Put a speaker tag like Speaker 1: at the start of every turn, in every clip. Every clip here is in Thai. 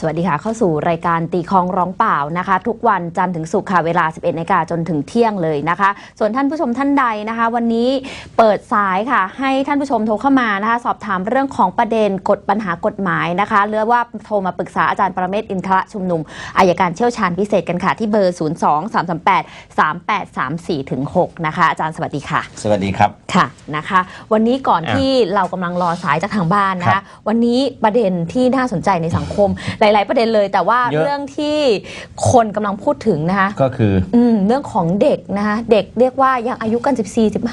Speaker 1: สวัสดีค่ะ เข้าสู่รายการตีคองร้องเปล่านะคะ ทุกวันจันทร์ถึงศุกร์ค่ะเวลา 11นาฬิกาจนถึงเที่ยงเลยนะคะ ส่วนท่านผู้ชมท่านใดนะคะ วันนี้เปิดสายค่ะ ให้ท่านผู้ชมโทรเข้ามานะคะ สอบถามเรื่องของประเด็นกฎปัญหากฎหมายนะคะหรือว่าโทรมาปรึกษาอาจารย์ประเมศวร์อินทรชุมนุมอายการเชี่ยวชาญพิเศษกันค่ะ ที่เบอร์ 0 2 3 3 8 3 8 3 4ถึง6นะคะอาจารย์สวัสดีค่ะ
Speaker 2: สวัสดีครับ
Speaker 1: ค่ะนะคะ วันนี้ก่อน
Speaker 2: อะ
Speaker 1: ที่เรากำลังรอสายจากทางบ้านนะ
Speaker 2: ครั
Speaker 1: คะ
Speaker 2: บ
Speaker 1: วันนี้ประเด็นที่น่าสนใจในสังคมหลาย ๆ ประเด็นเลย แต่ว่า
Speaker 2: เยอะ
Speaker 1: เรื่องที่คนกำลังพูดถึงนะคะ
Speaker 2: ก็คือ
Speaker 1: อืมเรื่องของเด็กนะคะเด็กเรียกว่ายังอายุกัน 14 15
Speaker 2: ม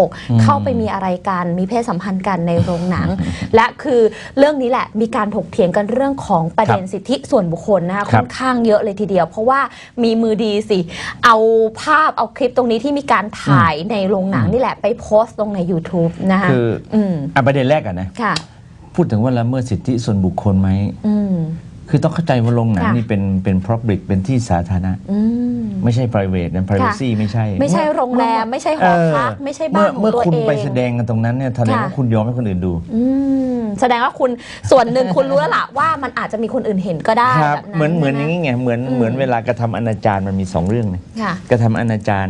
Speaker 1: 16 เข้าไปมีอะไรกันมีเพศสัมพันธ์กันในโรงหนัง และคือเรื่องนี้แหละมีการถกเถียงกันเรื่องของประเด็นสิทธิส่วนบุคคลนะคะ
Speaker 2: ครั
Speaker 1: ค่
Speaker 2: บ
Speaker 1: อนข้างเยอะเลยทีเดียว เพราะว่ามีมือดีสิ เอาภาพเอาคลิปตรงนี้ที่มีการถ่ายในโรงหนังนี่แหละไปโพสต์ลงใน YouTube นะคะ
Speaker 2: คือ
Speaker 1: อืม
Speaker 2: อะประเด็นแรกกันนะ
Speaker 1: ค่ะ
Speaker 2: พูดถึงว่าละเมิดสิทธิส่วนบุคคลไหม
Speaker 1: อืม
Speaker 2: คือต้องเข้าใจว่าโรงหนัง
Speaker 1: ค่ะ
Speaker 2: นี่เป็นเป็น public เป็นที่สาธารณะ
Speaker 1: อืม
Speaker 2: ไม่ใช่ private นะ privacy ไม่ใช่
Speaker 1: ไม่ใช่โรงแรม ไม่ใช่หอพัก
Speaker 2: เไม่
Speaker 1: ใช่บ้านของ
Speaker 2: เมื่อ
Speaker 1: ตัว
Speaker 2: คุณ
Speaker 1: เอง
Speaker 2: ไปแสดงกันตรงนั้นเนี่ยแสดง
Speaker 1: ค่ะ
Speaker 2: ว่าคุณยอมให้คนอื่นดู
Speaker 1: อืมแสดงว่าคุณส่วนหนึ่งคุณรู้แล้วล่ะว่ามันอาจจะมีคนอื่นเห็นก็ได้
Speaker 2: ครับ
Speaker 1: แบบนั้น
Speaker 2: เหมือนเหมือนอย่าง
Speaker 1: นี้
Speaker 2: นี้ไงเหมือน
Speaker 1: อืม
Speaker 2: เหมือนเวลากระทำอนาจารมันมีสองเรื่องนะ
Speaker 1: ค่ะ
Speaker 2: กระทำอนาจาร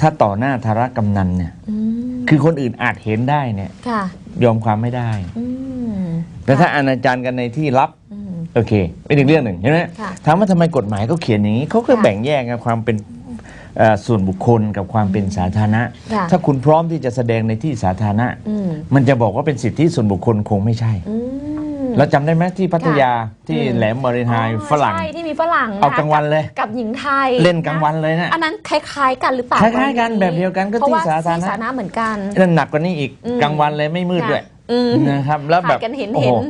Speaker 2: ถ้าต่อหน้าธารกำนันเนี่ย
Speaker 1: อืม
Speaker 2: คือคนอื่นอาจเห็นได้เนี่ย
Speaker 1: ค่ะ
Speaker 2: ยอมความไม่ได้
Speaker 1: อืม
Speaker 2: แต่ถ้าอนาจารกันในที่ลับ
Speaker 1: อืม
Speaker 2: โอเคเป็นอีกเรื่องหนึ่งใช่ไหม
Speaker 1: ค่ะ
Speaker 2: ถามว่าทำไมกฎหมายเขาเขียนอย่างนี้เขาก็
Speaker 1: ค่ะ
Speaker 2: แบ่งแยกกับความเป็นเอ่อส่วนบุคคลกับความเป็นสาธารณะ
Speaker 1: ค่ะ
Speaker 2: ถ้าคุณพร้อมที่จะแสดงในที่สาธารณะ
Speaker 1: อืม
Speaker 2: มันจะบอกว่าเป็นสิทธิส่วนบุคคลคงไม่ใช่
Speaker 1: อืม
Speaker 2: เราจำได้ไหมที่พัทยาที่
Speaker 1: อืม
Speaker 2: แหลมบริหาร
Speaker 1: อ๋อ
Speaker 2: ฝรั่ง
Speaker 1: ใช่ที่มีฝรั่ง
Speaker 2: เอา
Speaker 1: นะคะ
Speaker 2: กลางวันเลย
Speaker 1: กับหญิงไทย
Speaker 2: เล่นกลางวันเลยนะ
Speaker 1: อันนั้นคล้ายๆกันหรือเปล่า
Speaker 2: คล้ายๆกันแบบเดียวกันก็
Speaker 1: เพราะ
Speaker 2: ที่
Speaker 1: ว่า
Speaker 2: สาธารณะ
Speaker 1: ที่สาธารณะเหมือนกัน
Speaker 2: นั่นหนักกว่านี้อีก
Speaker 1: อืม
Speaker 2: กลางวันเลยไม่มืด
Speaker 1: ค่ะ
Speaker 2: ด้วย
Speaker 1: อืม
Speaker 2: นะครับ แล้วแบบ
Speaker 1: ถ่ายกันเห็น
Speaker 2: โอ้
Speaker 1: เห็
Speaker 2: โห
Speaker 1: น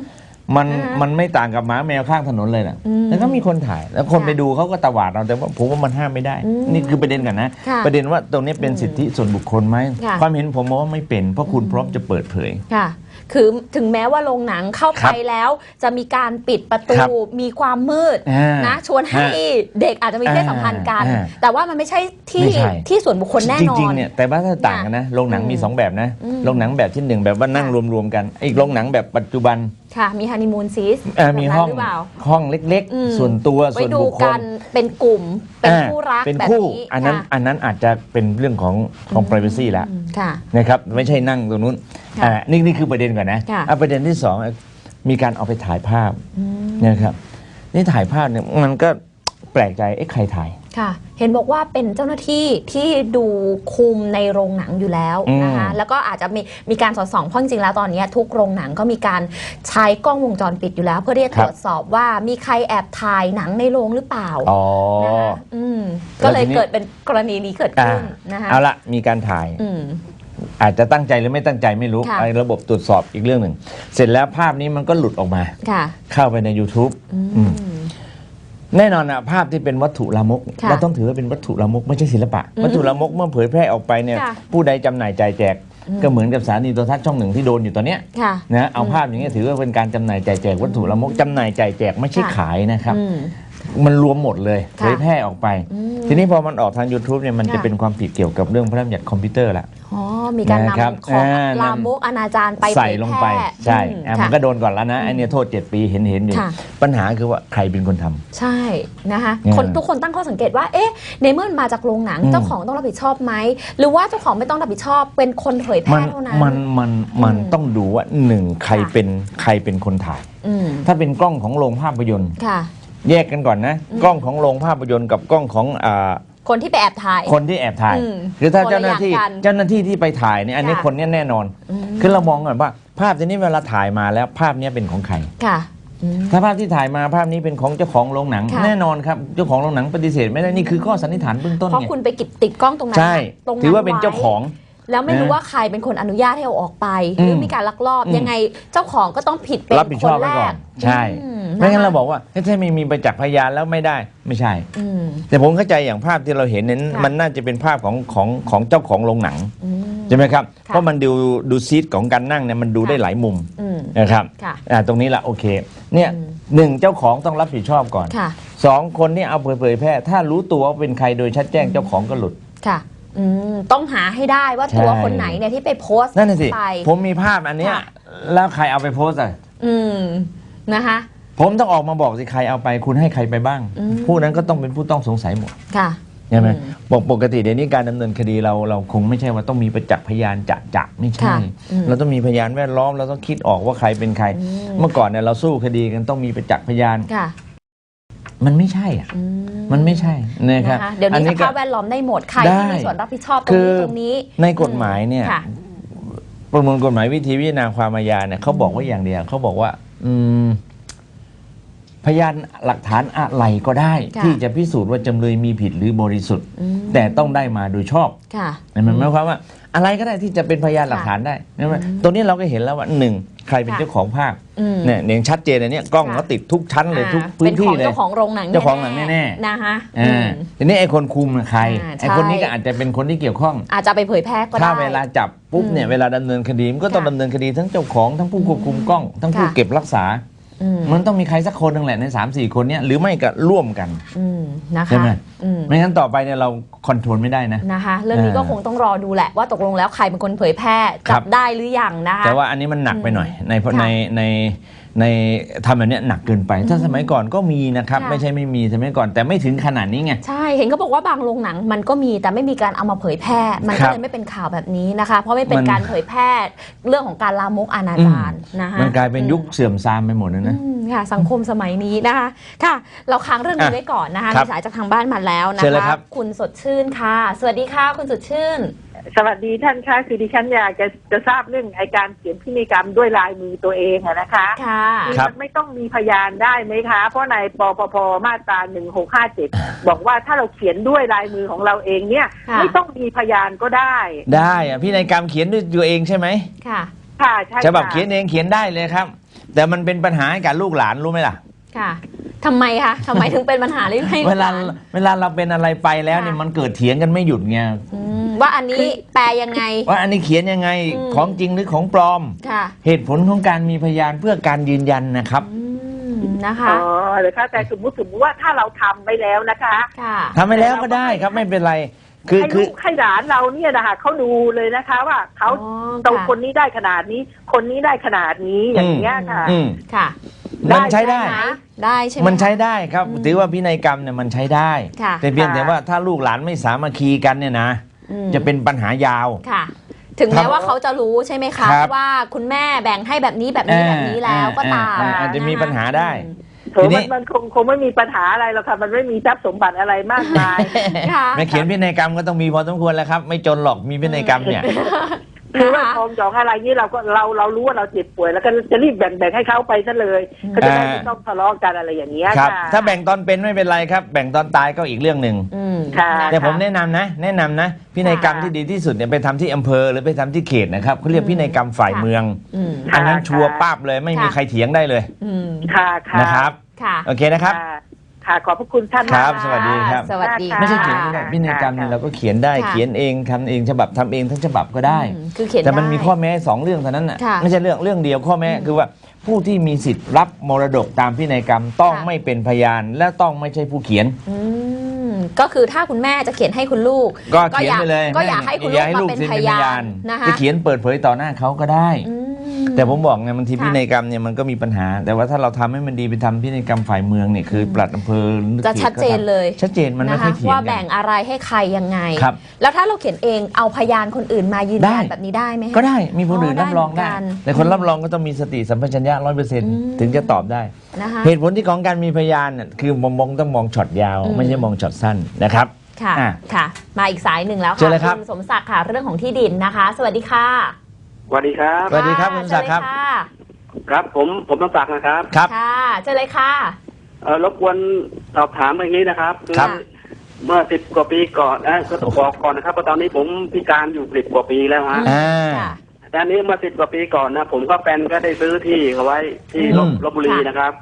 Speaker 2: มัน
Speaker 1: นะคะ
Speaker 2: มันไม่ต่างกับหมาแมวข้างถนนเลยนะ
Speaker 1: อืม
Speaker 2: แล้วก็มีคนถ่ายแล้วคน
Speaker 1: ค่ะ
Speaker 2: ไปดูเขาก็ตวาดเราแต่ว่าผมว่ามันห้ามไม่ได้
Speaker 1: อืม
Speaker 2: นี่คือประเด็นกันนะ
Speaker 1: ค่ะ
Speaker 2: ประเด็นว่าตรงนี้เป็นสิทธิส่วนบุคคลไหม
Speaker 1: ค่ะ
Speaker 2: ความเห็นผมมองว่าไม่เป็น เพราะคุณพร้อมจะเปิดเผย
Speaker 1: ค่ะคือถึงแม้ว่าโรงหนังเข้า
Speaker 2: ครั
Speaker 1: ไป
Speaker 2: บ
Speaker 1: แล้ว จะมีการปิดประตู
Speaker 2: ครับ
Speaker 1: มีความมืด
Speaker 2: อ่า
Speaker 1: นะชวนให้
Speaker 2: ฮะ
Speaker 1: เด็กอาจจะมีเพศสัมพันธ์กัน
Speaker 2: อ่า
Speaker 1: แต่ว่ามันไม่ใช่ที่
Speaker 2: ไม่ใช่
Speaker 1: ที่ส่วนบุคคลแน่นอน
Speaker 2: จริงๆเนี่ยแต่ว่าถ้าต่างกันนะโรงหนังมี
Speaker 1: อืม
Speaker 2: สองแบบนะ
Speaker 1: อืม
Speaker 2: โรงหนังแบบที่หนึ่งแบบว่านั่ง
Speaker 1: ค่ะ
Speaker 2: รวมๆกันอีกโรงหนังแบบปัจจุบัน
Speaker 1: ค่ะ มีฮันนีมูนซีส
Speaker 2: เอ่อมีห้อง
Speaker 1: หรือเปล่า
Speaker 2: ห้องเล็ก
Speaker 1: อืม
Speaker 2: ๆ ส่วนตัว
Speaker 1: ไว้
Speaker 2: ส่วน
Speaker 1: ดู
Speaker 2: บุคค
Speaker 1: กั
Speaker 2: ล
Speaker 1: นเป็นกลุ่ม เป็น
Speaker 2: อ่า
Speaker 1: คู่รัก
Speaker 2: เป็น
Speaker 1: แบบ
Speaker 2: คู่
Speaker 1: นี้
Speaker 2: อันนั้น
Speaker 1: ค่ะ
Speaker 2: อันนั้นอาจจะเป็นเรื่องของของ privacy แล้ว
Speaker 1: อืมค่ะ
Speaker 2: นะครับไม่ใช่นั่งตรงนู้น
Speaker 1: ค่ะ
Speaker 2: อ่านี่นี่คือประเด็นก่อนนะ
Speaker 1: ค่ะ
Speaker 2: อะประเด็นที่สองมีการเอาไปถ่ายภาพ
Speaker 1: อืม
Speaker 2: นะครับนี่ถ่ายภาพเนี่ยมันก็แปลกใจเอ๊ะใครถ่าย
Speaker 1: ค่ะ เห็นบอกว่าเป็นเจ้าหน้าที่ที่ดูคุมในโรงหนังอยู่แล้วนะคะ
Speaker 2: อืม
Speaker 1: แล้วก็อาจจะมีมีการสอดส่องเพราะจริงๆแล้วตอนนี้ทุกโรงหนังก็มีการใช้กล้องวงจรปิดอยู่แล้ว เพื่อที่จะตรวจสอบว่ามีใครแอบถ่ายหนังในโรงหรือเปล่า
Speaker 2: อ๋อ
Speaker 1: นะคะอืม
Speaker 2: แล้ว
Speaker 1: ก็เลย
Speaker 2: ทีนี้
Speaker 1: เกิดเป็นกรณีนี้เกิด
Speaker 2: อ่า
Speaker 1: ขึ้นนะคะ
Speaker 2: เอาละมีการถ่าย
Speaker 1: อืม
Speaker 2: อาจจะตั้งใจหรือไม่ตั้งใจไม่รู้
Speaker 1: ค่ะ
Speaker 2: ไอ้ระบบตรวจสอบอีกเรื่องหนึ่ง เสร็จแล้วภาพนี้มันก็หลุดออกมา
Speaker 1: ค่ะ
Speaker 2: เข้าไปใน YouTube
Speaker 1: อืม
Speaker 2: อืม แน่นอนอะภาพที่เป็นวัตถุลามก
Speaker 1: ค่ะ
Speaker 2: เราต้องถือว่าเป็นวัตถุลามกไม่ใช่ศิลปะ
Speaker 1: อืม
Speaker 2: วัตถุลามกเมื่อเผยแพร่ออกไปเนี่ย
Speaker 1: ค่ะ
Speaker 2: ผู้ใดจำหน่ายจ่ายแจก
Speaker 1: อืม
Speaker 2: ก็เหมือนกับสถานีโทรทัศน์ช่องหนึ่งที่โดนอยู่ตอนเนี้ย
Speaker 1: ค่ะ
Speaker 2: นะเอาภาพอย่างเงี้ยถือว่าเป็นการจำหน่ายจ่ายแจกวัตถุลามกจำหน่ายจ่ายแจกไม่ใช่
Speaker 1: ค่ะ
Speaker 2: ขายนะครับ
Speaker 1: อืม
Speaker 2: มันรวมหมดเลย
Speaker 1: ค่ะ
Speaker 2: เผยแพร่ออกไป
Speaker 1: อืม
Speaker 2: ทีนี้พอมันออกทาง YouTube เนี่ยมันจะ
Speaker 1: ค่ะ
Speaker 2: เป็นความผิดเกี่ยวกับเรื่องพระราชบัญญัติคอมพิวเตอร์ละ
Speaker 1: อ๋อ มีการ
Speaker 2: นะครับ
Speaker 1: นำของ
Speaker 2: อ่า
Speaker 1: ลามกอนาจารไป
Speaker 2: ใส่ลงไป
Speaker 1: เผยแพร่
Speaker 2: ใช่
Speaker 1: อืม
Speaker 2: อะ
Speaker 1: ค่ะ
Speaker 2: มันก็โดนก่อนแล้วนะไอเนี่ยโทษ 7 ปีเห็นเห็นอยู่
Speaker 1: ค่ะ
Speaker 2: ปัญหาคือว่าใครเป็นคนทำ
Speaker 1: ใช่นะคะ
Speaker 2: เนี่ย
Speaker 1: คนทุกคนตั้งข้อสังเกตว่าเอ๊ะในเมื่อมันมาจากโรงหนัง
Speaker 2: อืม
Speaker 1: เจ้าของต้องรับผิดชอบไหมหรือว่าเจ้าของไม่ต้องรับผิดชอบเป็นคนเผยแพ
Speaker 2: มั
Speaker 1: ร่
Speaker 2: น
Speaker 1: เท่านั้น
Speaker 2: มันมันมัน
Speaker 1: อืม
Speaker 2: ต้องดูว่าหนึ่งใคร
Speaker 1: ค่ะ
Speaker 2: เป็นใครเป็นคนถ่าย
Speaker 1: อืม
Speaker 2: ถ้าเป็นกล้องของโรงภาพยนตร์
Speaker 1: ค่ะ
Speaker 2: แยกกันก่อนนะ
Speaker 1: อืม
Speaker 2: กล้องของโรงภาพยนตร์กับกล้องของอ่า
Speaker 1: คนที่ไปแอบถ่าย
Speaker 2: คนที่แอบถ่าย
Speaker 1: อืม
Speaker 2: คือถ้า
Speaker 1: คนละ
Speaker 2: เจ้าหน้าที่
Speaker 1: อย่างกัน
Speaker 2: เจ้าหน้าที่ที่ไปถ่ายเนี่ยอันนี้
Speaker 1: ค่ะ
Speaker 2: คนเนี้แน่นอน
Speaker 1: อืม
Speaker 2: คือเรามองก่อนว่า ภาพทีนี้เวลาถ่ายมาแล้วภาพเนี้ยเป็นของใคร
Speaker 1: ค่ะอืม
Speaker 2: ถ้าภาพที่ถ่ายมาภาพนี้เป็นของเจ้าของโรงหนัง
Speaker 1: ค่ะ
Speaker 2: แน่นอนครับเจ้าของโรงหนังปฏิเสธไม่ได้นี่คือข้อสันนิษฐานเบื้องต้น
Speaker 1: เพราะ
Speaker 2: ไง
Speaker 1: คุณไปกิดติดกล้องตรงนั้น
Speaker 2: ใช่
Speaker 1: ตรงนั้น
Speaker 2: ถือว่าเป็นเจ้าของ
Speaker 1: ไว้ แล้วไม่รู้
Speaker 2: นะ
Speaker 1: ว่าใครเป็นคนอนุญาตให้เอาออกไปห
Speaker 2: อืม
Speaker 1: รือมีการลักลอบ
Speaker 2: อืม
Speaker 1: ยังไงเจ้าของก็ต้องผิดเป็น
Speaker 2: รับผิดชอบ
Speaker 1: คน
Speaker 2: ไว้
Speaker 1: แร
Speaker 2: ก่อก นใช่
Speaker 1: อื
Speaker 2: ไม่งั้น
Speaker 1: นะคะ
Speaker 2: เราบอกว่าเฮ้ยถ้าไม่มีประจักษ์พยานแล้วไม่ได้ไม่ใช่
Speaker 1: อืม
Speaker 2: แต่ผมเข้าใจอย่างภาพที่เราเห็นนั้น
Speaker 1: ค่ะ
Speaker 2: มันน่าจะเป็นภาพของของของเจ้าของโรงหนัง
Speaker 1: อืม
Speaker 2: ใช่ไหมครับ
Speaker 1: ค่ะ
Speaker 2: เพราะมันดูดูซีทของการนั่งเนี่ยมันดู
Speaker 1: ค่ะ
Speaker 2: ได้หลายมุม
Speaker 1: อืม
Speaker 2: นะครับ
Speaker 1: ค่ะ
Speaker 2: อ่าตรงนี้ละโอเคเนี่ย
Speaker 1: อืม
Speaker 2: หนึ่งเจ้าของต้องรับผิดชอบก่อน
Speaker 1: ค่ะ
Speaker 2: สองคนที่เอาเผยแพร่ ถ้ารู้ตัวว่าเป็นใครโดยชัดแจ้งเจ้าของก็หลุด
Speaker 1: ค่ะ อืมต้องหาให้ได้ว่าตัว
Speaker 2: ใช่
Speaker 1: คนไหนเนี่ยที่ไปโพสต์
Speaker 2: นั่นน่ะสิ
Speaker 1: ไป
Speaker 2: ผมมีภาพอันเนี้ย
Speaker 1: ค่ะ
Speaker 2: แล้วใครเอาไปโพสต์อะ
Speaker 1: อืมนะคะ
Speaker 2: ผมต้องออกมาบอกสิใครเอาไปคุณให้ใครไปบ้าง
Speaker 1: อืม
Speaker 2: ผู้นั้นก็ต้องเป็นผู้ต้องสงสัยหมด
Speaker 1: ค่ะ
Speaker 2: ใช่ไหม
Speaker 1: อืม
Speaker 2: บอกปกติเดี๋ยวนี้การดำเนินคดีเราเราคงไม่ใช่ว่าต้องมีประจักษ์พยานจะจะไม่ใช่
Speaker 1: ค่ะอืม
Speaker 2: เราต้องมีพยานแวดล้อมเราต้องคิดออกว่าใครเป็นใคร
Speaker 1: อืม
Speaker 2: เมื่อก่อนเนี่ยเราสู้คดีกันต้องมีประจักษ์พยาน
Speaker 1: ค่ะ
Speaker 2: มันไม่ใช่อะ
Speaker 1: อื
Speaker 2: มันไม่ใช่นะครับ
Speaker 1: นะคะเดี๋ยวนี้ส
Speaker 2: ก็
Speaker 1: ภาพแวดล้อมได้หมดใคร
Speaker 2: ได้
Speaker 1: ที่มีส่วนรับผิดชอบตรง
Speaker 2: คื
Speaker 1: นี้
Speaker 2: อ
Speaker 1: ตรงนี้
Speaker 2: ในกฎหมายเนี่ย
Speaker 1: ค่ะ
Speaker 2: ประมวลกฎหมายวิธีพิจารณาความอาญาเนี่ยเขาบอกว่าอย่างเดียวเขาบอกว่า อืมพยานหลักฐานอะไรก็ได้
Speaker 1: ค่ะ
Speaker 2: ที่จะพิสูจน์ว่าจำเลยมีผิดหรือบริสุทธิ์
Speaker 1: อืม
Speaker 2: แต่ต้องได้มาโดยชอบ
Speaker 1: ค่ะ
Speaker 2: มันหมายความว่า อะไรก็ได้ที่จะเป็นพยานหลักฐานได้นั่นหมายตรงนี้เราก็เห็นแล้วว่าหนึ่งใครเป็น
Speaker 1: ค่ะ
Speaker 2: เจ้าของภาพ
Speaker 1: อืม
Speaker 2: เนี่ยอย่างชัดเจนอันเนี้ยกล้อง
Speaker 1: ค่ะ
Speaker 2: เขาติดทุกชั้นเลยทุก
Speaker 1: อ่า
Speaker 2: พื้นที่
Speaker 1: เป็นของ
Speaker 2: เลย
Speaker 1: เจ้าของโรงหนัง
Speaker 2: เจ้าของหนังแน่ๆ
Speaker 1: นะคะ
Speaker 2: อ่า
Speaker 1: อืม
Speaker 2: ทีนี้ไอ้คนคุมน่ะใคร
Speaker 1: อ่า
Speaker 2: ไอ้คนนี้
Speaker 1: ใช่
Speaker 2: ก็อาจจะเป็นคนที่เกี่ยวข้อง
Speaker 1: อาจจะไปเผยแพร่ก็ได้
Speaker 2: ถ้าเวลาจับปุ๊บเนี่ย
Speaker 1: อืม
Speaker 2: เวลาดำเนินคดีมันก็ต้อง
Speaker 1: ค่ะ
Speaker 2: ดำเนินคดีทั้งเจ้าของทั้งผู้ควบคุมกล้อง ทั้งผู้
Speaker 1: ค่ะ
Speaker 2: เก็บรักษา
Speaker 1: อื ม
Speaker 2: มันต้องมีใครสักคนหนึ่งแหละใน3ามสี่คนเนี้ยหรือไม่ก็ร่วมกัน
Speaker 1: อืมนะคะ
Speaker 2: ใช่ไหม
Speaker 1: อืม
Speaker 2: ไม่งั้นต่อไปเนี่ยเราคอนโทรลไม่ได้นะ
Speaker 1: นะคะเรื่องนี้ก็
Speaker 2: อ่า
Speaker 1: คงต้องรอดูแหละว่าตกลงแล้วใครเป็นคนเผยแพร่
Speaker 2: ครั
Speaker 1: จับบได้หรือยังนะคะ
Speaker 2: แต่ว่าอันนี้มันหนักไปหน่อยใน
Speaker 1: ค่ะ
Speaker 2: ในใน ในทำแบบเนี้ยหนักเกินไป ถ้าสมัยก่อนก็มีนะครับ
Speaker 1: ค่ะ
Speaker 2: ไม่ใช่ไม่มีสมัยก่อนแต่ไม่ถึงขนาดนี้ไง
Speaker 1: ใช่ เห็นเขาบอกว่าบางโรงหนังมันก็มีแต่ไม่มีการเอามาเผยแพร่ มัน
Speaker 2: ครั
Speaker 1: ก็
Speaker 2: บ
Speaker 1: เลยไม่เป็นข่าวแบบนี้นะคะ เพราะไม่เป็น
Speaker 2: มัน
Speaker 1: การเผยแพร่เรื่องของการลามกอนาจารนะคะ
Speaker 2: มันกลายเป็นยุคเสื่อมทรามไปหมดเลยนะ
Speaker 1: อืมค่ะ สังคมสมัยนี้นะคะ ค่ะ เราค้างเรื่องนี้
Speaker 2: อะ
Speaker 1: ไว้ก่อนนะคะ
Speaker 2: ครั
Speaker 1: มี
Speaker 2: บ
Speaker 1: สายจากทางบ้านมาแล้วนะ
Speaker 2: เชิญเลย
Speaker 1: คะ
Speaker 2: ครับ
Speaker 1: คุณสดชื่นค่ะ สวัสดีค่ะ คุณสดชื่น
Speaker 3: สวัสดีท่านคะคือดิฉันอยากจะจะทราบเรื่องไอการเขียนพินัยกรรมด้วยลายมือตัวเองอะนะคะ
Speaker 1: ค่ะ
Speaker 3: คือ
Speaker 2: ครับ
Speaker 3: มันไม่ต้องมีพยานได้ไหมคะ เพราะในปปพมาตราหนึ่งหกห้าเจ็ดบอกว่าถ้าเราเขียนด้วยลายมือของเราเองเนี่ย
Speaker 1: ค่ะ
Speaker 3: ไม่ต้องมีพยานก็ได้
Speaker 2: ได้อะพี่นายกรรมเขียนด้วยตัวเองใช่ไหม
Speaker 1: ค่ะ
Speaker 3: ค่ะใช่
Speaker 2: ฉบับ
Speaker 3: ค่ะ
Speaker 2: เขียนเองเขียนได้เลยครับ แต่มันเป็นปัญหาให้กับลูกหลานรู้ไหมล่ะ
Speaker 1: ค่ะทำไมคะทำไมถึงเป็นปัญหาเรื่องให้
Speaker 2: เวลา
Speaker 1: หน
Speaker 2: เวลาเราเป็นอะไรไปแล้วเนี่ย
Speaker 1: ค่ะ
Speaker 2: มันเกิดเถียงกันไม่หยุดไง
Speaker 1: อืม ว่าอันนี้แปลยังไง
Speaker 2: ว่าอันนี้เขียนยังไง
Speaker 1: อืม
Speaker 2: ของจริงหรือของปลอม
Speaker 1: ค่ะ
Speaker 2: เหตุผลของการมีพยานเพื่อการยืนยันนะครับ
Speaker 1: อืมนะคะ
Speaker 3: อ๋อเลยค่ะแต่สมมติสมมติว่าถ้าเราทำไปแล้วนะคะ
Speaker 1: ค่ะ
Speaker 2: ทำไปแล้วก็ได้ครับไม่เป็นไรคือ
Speaker 3: ให้
Speaker 2: คื
Speaker 3: ลู
Speaker 2: อก
Speaker 3: ให้หลานเราเนี่ยนะคะเขาดูเลยนะคะว่าเขา
Speaker 1: อ๋อ
Speaker 3: ตรง
Speaker 1: ค่ะ
Speaker 3: คนนี้ได้ขนาดนี้ คนนี้ได้ขนาดนี้อย่างเงี้ยค่ะ
Speaker 2: อืม
Speaker 1: ค่ะ
Speaker 2: มันใช้ได้
Speaker 1: ไหมได้ใช่ไหม
Speaker 2: มันใช้
Speaker 1: คะ
Speaker 2: ได้ครับ
Speaker 1: อืม
Speaker 2: ถือว่าพินัยกรรมเนี่ยมันใช้ได้
Speaker 1: ค่ะ
Speaker 2: แต่เพียง
Speaker 3: ค่ะ
Speaker 2: แต่ว่าถ้าลูกหลานไม่สามัคคีกันเนี่ยนะ
Speaker 1: อืม
Speaker 2: จะเป็นปัญหายาว
Speaker 1: ค่ะ ถึง
Speaker 2: ครั
Speaker 1: แม้
Speaker 2: บ
Speaker 1: ว่าเขาจะรู้ใช่ไหมคะ
Speaker 2: ครับ
Speaker 1: ว่าคุณแม่แบ่งให้แบบนี้แบบนี้
Speaker 2: เออ
Speaker 1: แบบนี้แล้วก็ตาม
Speaker 2: เออเอออาจจะมี
Speaker 1: ค
Speaker 2: ปัญหาได้
Speaker 1: อืม
Speaker 3: โถ
Speaker 2: ทีนี้
Speaker 3: มันมันคงคงไม่มีปัญหาอะไรหรอกค่ะมันไม่มีทรัพย์สมบัติอะไรมากมาย
Speaker 1: ค่ะ
Speaker 2: แม่เขียนพินัยกรรมก็ต้องมีพอสมควรแล้วครับ ไม่จนหรอกมีพินัยกรรมเนี่ย
Speaker 3: คือว่า
Speaker 1: นะคะ
Speaker 3: ทองจองอะไรนี่เราก็เราเรารู้ว่าเราเจ็บป่วยแล้วก็จะรีบแบ่งแบ่งให้เขาไปซะเลย
Speaker 1: อืม
Speaker 3: เขาจะได้
Speaker 2: อ่า
Speaker 3: ไม่ต้องทะเลาะกันอะไรอย่างเงี้ย
Speaker 2: ครับ
Speaker 3: ค่ะ
Speaker 2: ถ้าแบ่งตอนเป็นไม่เป็นไรครับ แบ่งตอนตายก็อีกเรื่องหนึ่ง
Speaker 1: อืม
Speaker 3: ค่ะ
Speaker 2: แต่ผมแนะนำนะ แนะนำนะพินัยกรรมที่ดีที่สุดเนี่ยไปทำที่อำเภอหรือไปทำที่เขตนะครับเขาเรียกพินัยกรรมฝ่ายเมือง
Speaker 1: อืม
Speaker 3: ค่ะ
Speaker 2: อันนั้นชัวร์ป้าบเลยไม่มี
Speaker 1: ค่ะ
Speaker 2: ใครเถียงได้เลย
Speaker 1: อืม
Speaker 3: ค่ะค่ะ
Speaker 2: นะครับ
Speaker 1: ค่ะ
Speaker 2: โอเคนะครับ
Speaker 3: ค่ะค่ะขอบพระคุณท่าน
Speaker 2: ครับ
Speaker 3: มาก
Speaker 2: สวัสดีครับ
Speaker 1: สวัสดี
Speaker 3: ค่ะ
Speaker 2: ไม่ใช่เขียนก็ได้พินัยกรรมเนี่ยเราก็เขียนได้
Speaker 1: ค่ะ
Speaker 2: เขียนเองทำเองฉบับทำเองทั้งฉบับก็ได้
Speaker 1: อืมคือเขียน
Speaker 2: แต่มัน
Speaker 1: ได้
Speaker 2: มีข้อแม้สองเรื่องเท่านั้นน่ะ
Speaker 1: ค่ะ
Speaker 2: ไม่ใช่เรื่องเรื่องเดียวข้อแม้คือว่าผู้ที่มีสิทธิ์รับมรดกตามพินัยกรรมต้อง
Speaker 1: ค่ะ
Speaker 2: ไม่เป็นพยานและต้องไม่ใช่ผู้เขียน
Speaker 1: อืม ก็คือถ้าคุณแม่จะเขียนให้คุณลูก
Speaker 2: ก็เขียนไปเลย
Speaker 1: ก็อยากให้คุณ
Speaker 2: อ
Speaker 1: ลู
Speaker 2: ย่ากให้
Speaker 1: มา
Speaker 2: ลูก
Speaker 1: เป็น
Speaker 2: เซ็น
Speaker 1: พ
Speaker 2: เป็นพ
Speaker 1: ยายา
Speaker 2: น
Speaker 1: นนะคะ
Speaker 2: จะเขียนเปิดเผยต่อหน้าเขาก็ได้
Speaker 1: อืม
Speaker 2: แต่ผมบอกไงบางที
Speaker 1: ค่ะ
Speaker 2: พินัยกรรมเนี่ยมันก็มีปัญหา แต่ว่าถ้าเราทำให้มันดีไปทำพินัยกรรมฝ่ายเมืองเนี่ยคือปลัดอำเภอหรือ
Speaker 1: จะ
Speaker 2: ขต
Speaker 1: ชัดเจนเลย
Speaker 2: ชัดเจนมันไม่
Speaker 1: นะ
Speaker 2: ค่อ
Speaker 1: คะ
Speaker 2: ยเถียง
Speaker 1: ว่า
Speaker 2: กั
Speaker 1: แบ่
Speaker 2: น
Speaker 1: งอะไรให้ใครยังไง
Speaker 2: ครับ
Speaker 1: แล้วถ้าเราเขียนเองเอาพยานคนอื่นมายืนยัน
Speaker 2: ได้
Speaker 1: แบบนี้ได้ไหมคะ
Speaker 2: ก็ได้มีคนอื่น
Speaker 1: อ๋อ
Speaker 2: รับรองได้
Speaker 1: ได้เหมือนกัน
Speaker 2: แต่คนรับรองก็ต้องมีสติสัมปชัญญะร้อยเปอร์เซ็นต์
Speaker 1: อืม
Speaker 2: ถึงจะตอบได้
Speaker 1: นะคะ
Speaker 2: เหตุผลที่ของการมีพยานน่ะคือมองมองต้องมองช็อตยาว
Speaker 1: อืม
Speaker 2: ไม่ใช่มองช็อตสั้นนะครับ
Speaker 1: ค่ะ
Speaker 2: อะ
Speaker 1: ค่ะ มาอีกสายหนึ่งแล้ว
Speaker 2: เชิญ
Speaker 1: ค่ะ
Speaker 2: เลยครับ
Speaker 1: ณสมศักดิ์ค่ะ เรื่องของที่ดินนะคะ สวัสดีค่ะ
Speaker 4: สวัสดีครับ
Speaker 2: สวัสดีครับะคุณสมศักดิ์ครับ
Speaker 1: เชิญเลยะ
Speaker 4: ครับผมผมต้องศักดิ์นะครับ
Speaker 2: ครับ
Speaker 1: ค่ะเจอเลยค่ะ
Speaker 4: เออรบกวนสอบถามอย่างนี้นะครับ
Speaker 2: ครับ
Speaker 4: เมื่อสิบกว่าปีก่อนเออก็บอกก่อนนะครับเพราะตอนนี้ผมพิการอยู่สิบกว่าปีแล้วฮะ
Speaker 2: อ่า
Speaker 1: ค่ะ
Speaker 4: แต่อันนี้เมื่อสิบกว่าปีก่อนนะผมก็แฟนก็ได้ซื้อที่เขาไว้ที่ลบ
Speaker 2: อืม
Speaker 4: ลบบุรี
Speaker 1: ค่ะ
Speaker 4: นะครับ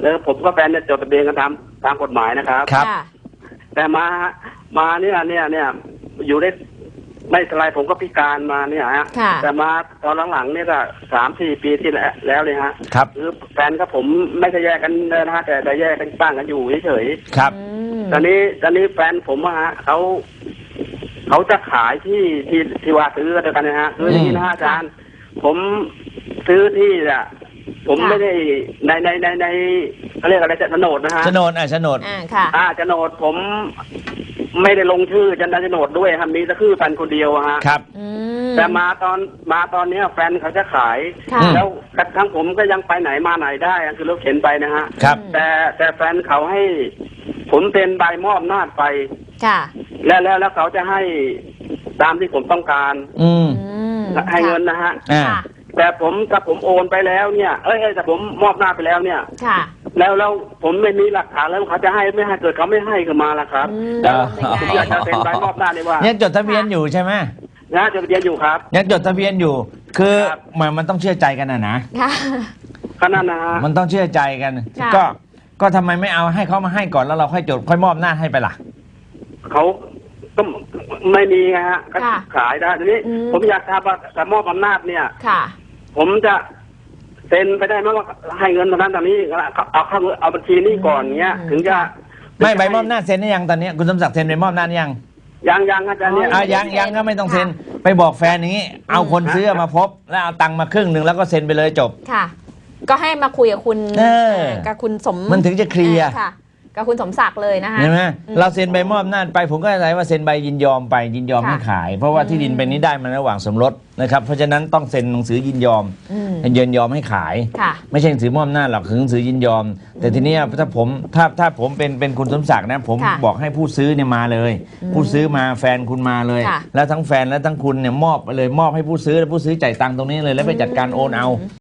Speaker 4: แล้วผมก็แฟนเนี่ยจดทะเบียนกันตามตามกฎหมายนะครับ
Speaker 2: ครับ
Speaker 1: ค่ะ
Speaker 4: แต่มามาเนี่ยเนี่ยเนี่ยอยู่ได้ ไม่เท่าไรผมก็พิการมาเนี่ยฮะ
Speaker 1: ค่ะ
Speaker 4: แต่มาตอนหลังๆเนี่ยก็สามสี่ปีที่แล้วแล้วเลยฮะ
Speaker 2: ครับ
Speaker 4: คือแฟนกับผมไม่ได้แยกกันนะฮะแต่แต่แยกกันตั้งกันอยู่เฉย
Speaker 2: ครับ
Speaker 1: อืม
Speaker 4: ๆตอนนี้ตอนนี้แฟนผมอะฮะเขาเขาจะขายที่ที่ที่ว่าซื้อกันเดียวกันนะฮะคืออย่างนี้นะฮะอาจารย์ ผมซื้อที่อะผม
Speaker 1: ค่ะ
Speaker 4: ไม่ได้ในในในในเขาเรียกอะไรจะโฉนดนะฮะ
Speaker 2: โฉนดอะโฉนด
Speaker 1: อ่าค่ะ
Speaker 4: อ่าโฉนดผม ไม่ได้ลงชื่อจันทโฉนดด้วยครับมีแต่ชื่อแฟนคนเดียวอะฮะ
Speaker 2: ครับ
Speaker 1: อืม
Speaker 4: แต่มาตอนมาตอนเนี้ยแฟนเขาจะขาย
Speaker 1: ค่ะ
Speaker 4: แล้วกระทั่งผมก็ยังไปไหนมาไหนได้อะคือรถเข็นไปนะฮะ
Speaker 2: ครับ
Speaker 4: แต่แต่แฟนเขาให้ ผมเซ็นใบมอบอำนาจไป
Speaker 1: ค่ะ
Speaker 4: แล้วแล้วแล้วเขาจะให้ตามที่ผมต้องการ
Speaker 2: อืม
Speaker 1: อืม
Speaker 4: ให้เงินนะฮะ
Speaker 2: อ่า
Speaker 1: ค่ะ
Speaker 4: แต่ผมถ้าผมโอนไปแล้วเนี่ย เอ้ยเอ้ยแต่ผมมอบหน้าจไปแล้วเนี่ย
Speaker 1: ค่ะ
Speaker 4: แล้วแล้วผมไม่มีหลักฐานแล้วเขาจะให้ไม่ให้เกิดเขาไม่ให้ขึ้นมาล่ะครับ
Speaker 1: อืม
Speaker 4: แล้ว
Speaker 1: ไม่ได้
Speaker 4: ผมอยากจะเซ็นใบมอบหน้าจเลยว่า
Speaker 2: ยังจดทะเบียนอยู่ใช่ไหม
Speaker 4: นะจดทะเบียนอยู่ครับ
Speaker 2: ยังจดทะเบียนอยู่ คือ
Speaker 4: ครับ
Speaker 2: มันมันต้องเชื่อใจกันนะนะ
Speaker 1: ค่ะ
Speaker 4: ขนาดนะฮะ
Speaker 2: มันต้องเชื่อใจกัน
Speaker 1: ค่ะ
Speaker 2: ก็ก็ทำไมไม่เอาให้เขามาให้ก่อนแล้วเราค่อยจดค่อยมอบหน้าจให้ไปล่ะ
Speaker 4: เขาก็ไม่มีไงฮะก็
Speaker 1: ค่ะ
Speaker 4: ขายได้ทีนี้
Speaker 1: อืม
Speaker 4: ผมอยากทราบว่าแต่มอบอำนาจเนี่ย
Speaker 1: ค่ะ
Speaker 4: ผมจะ เซ็นไปได้ไหมว่าให้เงินตอนนั้นตอนนี้เอาเข้าเอาบัญชีนี้ก่อนเงี้ย
Speaker 1: อืม
Speaker 4: ถึงจะ
Speaker 2: ไม่ใบมอบหน้าจเซ็นได้ยังตอนนี้คุณสมศักดิ์เซ็นใบมอบหน้าจยัง
Speaker 4: ยังยังอาจารย์เนี่ย
Speaker 2: อะยังยังก็ไม่ต้องเซ็นไปบอกแฟนอย่างนี้ เอาคนซื้อมาพบ แล้วเอาตังค์มาครึ่งหนึ่งแล้วก็เซ็นไปเลยจบ
Speaker 1: ค่ะ ก็ให้มาคุยกับคุณ
Speaker 2: เออ
Speaker 1: กับคุณสม
Speaker 2: มันถึงจะเคลียร์
Speaker 1: ออค่ะ กับคุณสมศักดิ์เลยนะคะ
Speaker 2: ใช่ไหม
Speaker 1: อืม
Speaker 2: เราเซ็นใบมอบหน้าจไป ผมก็อาศัยว่าเซ็นใบยินยอมไปยินยอม
Speaker 1: ค่ะ
Speaker 2: ให้ขาย เพราะว่าที่ดินเป็นนี้ได้มาระหว่างสมรสนะครับ เพราะฉะนั้นต้องเซ็นหนังสือยินยอม
Speaker 1: อืม
Speaker 2: ยินยอมให้ขาย
Speaker 1: ค่ะ
Speaker 2: ไม่ใช่หนังสือมอบอำนาจหรอกคือหนังสือยินยอม แต่ทีเนี้ยถ้าผมถ้าถ้าผมเป็นเป็นคุณสมศักดิ์นะผม
Speaker 1: ค่ะ
Speaker 2: บอกให้ผู้ซื้อเนี่ยมาเลย
Speaker 1: อืม
Speaker 2: ผู้ซื้อมาแฟนคุณมาเลย
Speaker 1: ค่ะ
Speaker 2: แล้วทั้งแฟนและทั้งคุณเนี่ยมอบไปเลยมอบให้ผู้ซื้อแล้วผู้ซื้อจ่ายตังค์ตรงนี้เลยแล้วไปจัดการโอนเอา
Speaker 1: อืม